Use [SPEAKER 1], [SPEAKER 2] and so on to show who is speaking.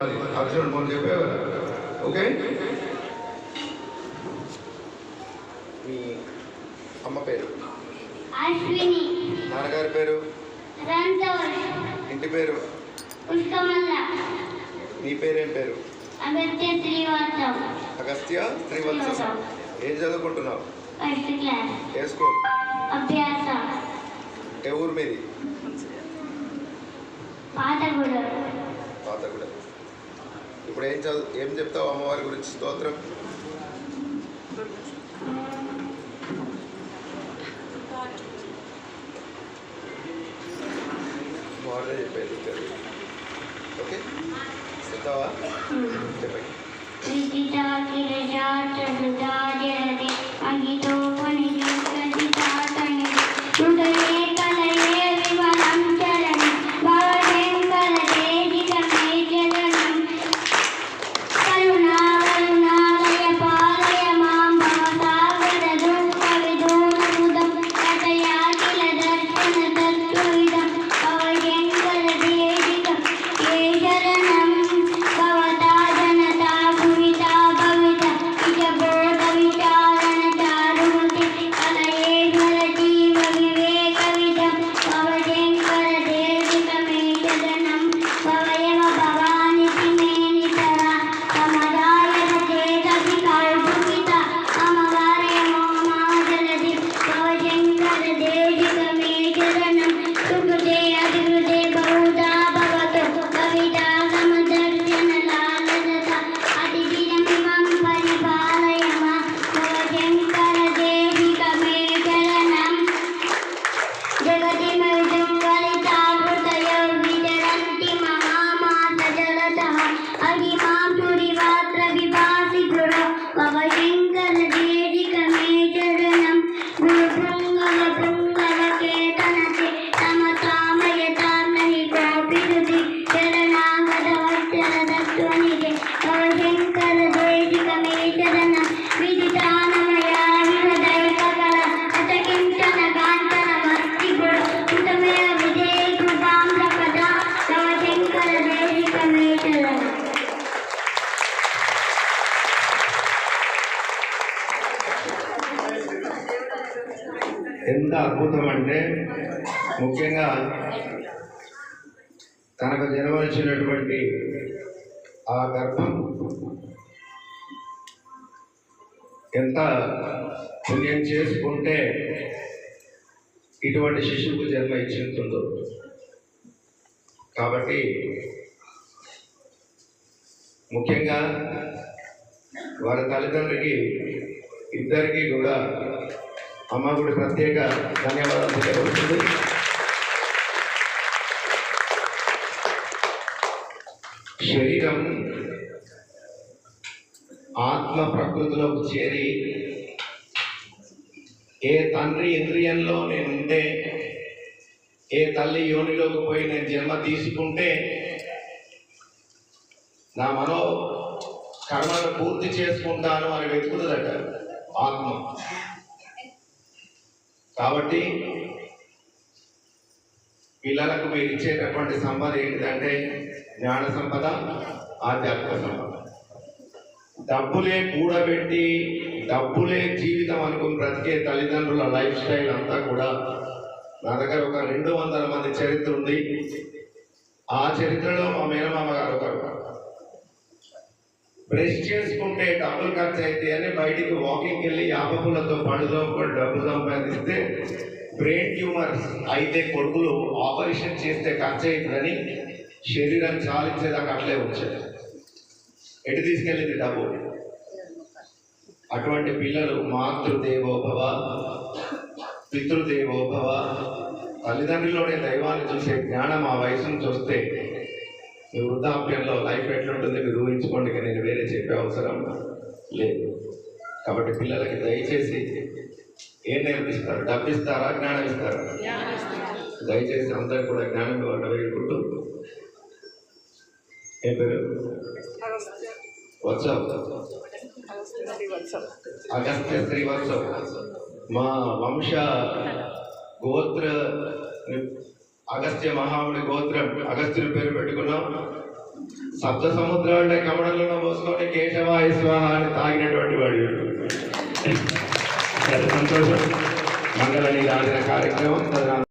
[SPEAKER 1] అర్జునుడు చెప్పావు ఓకే? మీ అమ్మ పేరు?
[SPEAKER 2] అశ్విని
[SPEAKER 1] నాన్నగారి పేరు? ఇంటి పేరు? నీ పేరేం పేరు? అగస్త్య శ్రీవత్సం ఏం చదువుకుంటున్నావు? ఏ స్కూల్? ఏ ఊరు మీది?
[SPEAKER 2] పాతగూడ.
[SPEAKER 1] ఇప్పుడు ఏం చదువు ఏం చెప్తావు అమ్మవారి గురించి? స్తోత్రం. మార్నింగ్ చెప్పేది ఓకే? చెప్తావా? చెప్పండి. ఎంత అద్భుతం అంటే ముఖ్యంగా తనకు జన్మనిచ్చినటువంటి ఆ గర్భం ఎంత పుణ్యం చేసుకుంటే ఇటువంటి శిశువుకు జన్మ ఇచ్చింటుందో కాబట్టి ముఖ్యంగా వారి తల్లిదండ్రులకి ఇద్దరికీ కూడా అమ్మ గుడి ప్రత్యేక ధన్యవాదాలు తెలియబడుతుంది శరీరం ఆత్మ ప్రకృతిలోకి చేరి ఏ తండ్రి ఇంద్రియంలో నేనుంటే ఏ తల్లి యోనిలోకి పోయి నేను జన్మ తీసుకుంటే నా మనో కర్మను పూర్తి చేసుకుంటాను అని వెతుకుతుందట ఆత్మ. కాబట్టి పిల్లలకు మీరు ఇచ్చేటటువంటి సంపద ఏంటిదంటే జ్ఞాన సంపద ఆధ్యాత్మిక సంపద. డబ్బులే కూడబెట్టి డబ్బులే జీవితం అనుకుని బ్రతికే తల్లిదండ్రుల లైఫ్ స్టైల్ అంతా కూడా నా దగ్గర ఒక రెండు వందల మంది చరిత్ర ఉంది. ఆ చరిత్రలో మా మేనమామ గారు ఒకరు. బ్రష్ చేసుకుంటే డబ్బులు ఖర్చు అయితే అని బయటికి వాకింగ్కి వెళ్ళి యాపకులతో పళ్ళు తోముకొని డబ్బు సంపాదిస్తే బ్రెయిన్ ట్యూమర్స్ అయితే కొడుకులు ఆపరేషన్ చేస్తే ఖర్చు అవుతుందని శరీరం చాలించేదాకా అట్లే వచ్చేది. ఎటు తీసుకెళ్ళింది డబ్బు? అటువంటి పిల్లలు మాతృదేవోభవ పితృదేవోభవ. తల్లిదండ్రుల్లోనే దైవాన్ని చూసే జ్ఞానం ఆ వయసును చూస్తే మీ వృద్ధాప్యంలో లైఫ్ ఎట్లుంటుంది మీరు ఊహించుకోండి నేను వేరే చెప్పే అవసరం లేదు. కాబట్టి పిల్లలకి దయచేసి ఏం నేర్పిస్తారు? డబ్బు ఇస్తారా జ్ఞానం ఇస్తారా దయచేసి అందరు కూడా జ్ఞానం ఇవ్వండి వేడుకుంటూ ఏం పేరు? వాట్సాప్ అగస్త్య శ్రీవాత్సవ్ మా వంశ గోత్ర అగస్త్య మహాముని గోత్రం అగస్త్యుని పేరు పెట్టుకున్నాం.
[SPEAKER 2] సప్త సముద్రాల కమడంలో పోసుకొని కేశవాయ స్వాహ అని తాగినటువంటి వాడు. సంతోషం. మంగళ నీరాజన కార్యక్రమం.